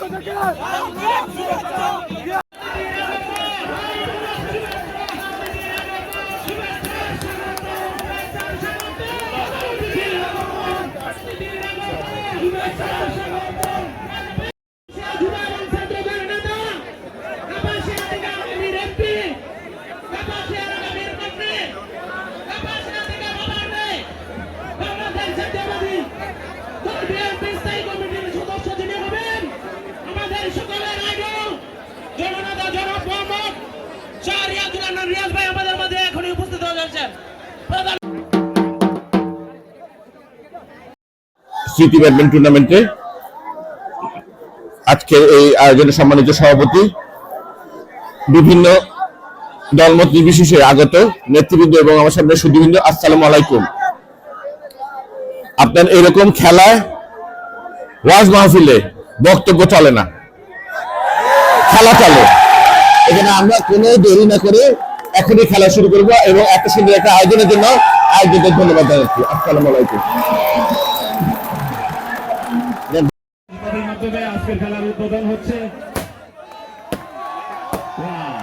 থেকে রিয়াজ ভাই আমাদের মাঝে এখনই উপস্থিত যাচ্ছেন। প্রধান স্মৃতি ব্যাডমিন্টন টুর্নামেন্টে আজকের এই আয়োজনে সম্মানিত সভাপতি, বিভিন্ন দলমত নির্বিশেষে আগত নেতৃবৃন্দ এবং আমার সামনে সুদীবৃন্দ আসসালামু আলাইকুম। আপনার এরকম খেলায় ওয়াজ মাহফিলে বক্তব্য চলে না। খেলা চলে। এখানে আমরা কোনো দেরি না করে এখনই খেলা শুরু করব এবং এত সুন্দর একটা আয়োজনের জন্য আয়োজকদের ধন্যবাদ জানাচ্ছি। আসসালামু আলাইকুম। হচ্ছে। ওয়াও।